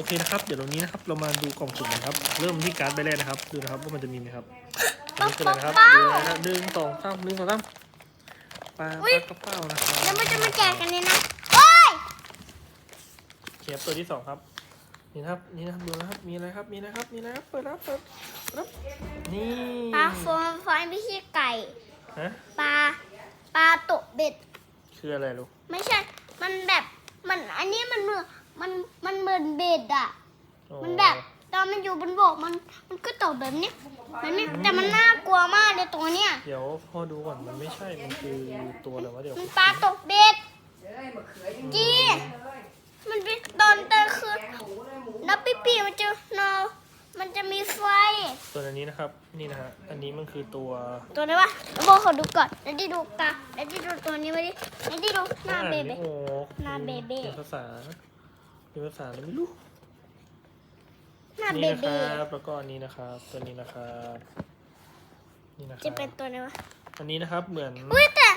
อเคนะครับ เดี๋ยวตรงนี้นะครับ เรามาดูกล่องสุ่มนะครับ เริ่มที่การ์ดใบแรกนะครับ ดูนะครับว่ามันจะมีไหมครับอันนี้คืออะไรนะครับดูนะครับหนึ่งสองสามหนึ่งสองสามปลาปลากระเป๋านะครับแล้วมันจะมาแจกกันเนี่ยนะโอ้ยเขียบตัวที่สองครับ นี่นะครับ นี่นะครับ ดูนะครับ มีอะไรครับ มีอะไรครับ มีอะไรครับ เปิดครับเปิดครับนี่ปลาโฟมไฟไม่ใช่ไก่ ฮะ ปลา ปลาตกเบ็ด คืออะไรลูก ไม่ใช่ มันแบบ มัน อันนี้มันเหมือนมัน มันเหมือนเบ็ดอะอ๋อมันแบบตอนมันอยู่บนบกมันมันก็ตกแบบเนี้ยมันไม่แต่มันน่ากลัวมากเลยตัวเนี้ยเดี๋ยวพ่อดูก่อนมันไม่ใช่ มันคือตัวอะไรวะเดี๋ยวมันปลาตกเบ็ดจีมันเป็นตอนกลางคืนแล้วปีปีมันจะนอนมันจะมีไฟ ส่วนอันนี้นะครับ นี่นะฮะ อันนี้มันคือตัว ตัวนี้วะโบขอดูก่อน แล้วที่ดูกาแล้วที่ดูตัวนี้มาดิแล้วที่ดูหน้าเบเบ้โอ้หน้าเบเบ้เป็นภาษา เป็นภาษาอะไรไม่รู้หน้าเบนี่นะคเบ้รับแล้วก็อันนี้นะครับ ตัวนี้นะครับนี่นะครัจะบเป็นตัวนี้วะอันนี้นะครับเหมือนอุ้ยแต่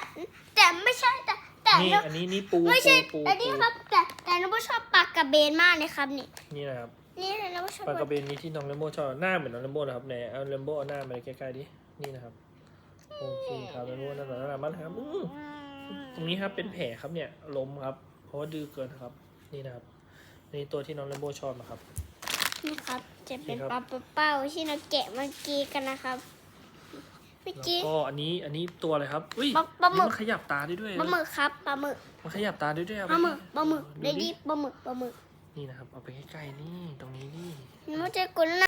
แต่ไม่ใช่แต่แต่นี่เราอันนี้นี่ปูไม่ใช่ปูปูแต่นี่ครับแต่แต่เราชอบปลากระเบนมากเลยครับนี่ นี่นะครับนี่เราชอบปลากระเบนนี้ที่น้องเลมโบชอบหน้าเหมือนน้องเลมโบนะครับไหนเอาเลมโบเอาหน้ามาใกล้ๆดินี่นะครับโอเคครับเลมโบหน้าตาหน้ามันนะครับอื้อ ตรงนี้ครับเป็นแผลครับเนี่ยล้มครับ เพราะว่าดื้อเกินครับ นี่นะครับ นี่ตัวที่น้องเลมโบชอบนะครับ นี่ครับ จะเป็นนี่ปครัลาบเป้าที่เราแกะเมื่อกี้กันนะครับเมื่อแล้วกี้ก็อันนี้อันนี้ตัวอะไรครับอุ้ยปลาปลาหมึกนี่มันขยับตาได้ด้วยปลาหมึกครับปลาหมึกมันขยับตาได้ด้วยอะปลาหมึกปลาหมึกดูเดดดี้ปลาหมึกปลาหมึกนี่นะครับเอาไปใกล้ๆนี่ตรงนี้นี่มันจะกุน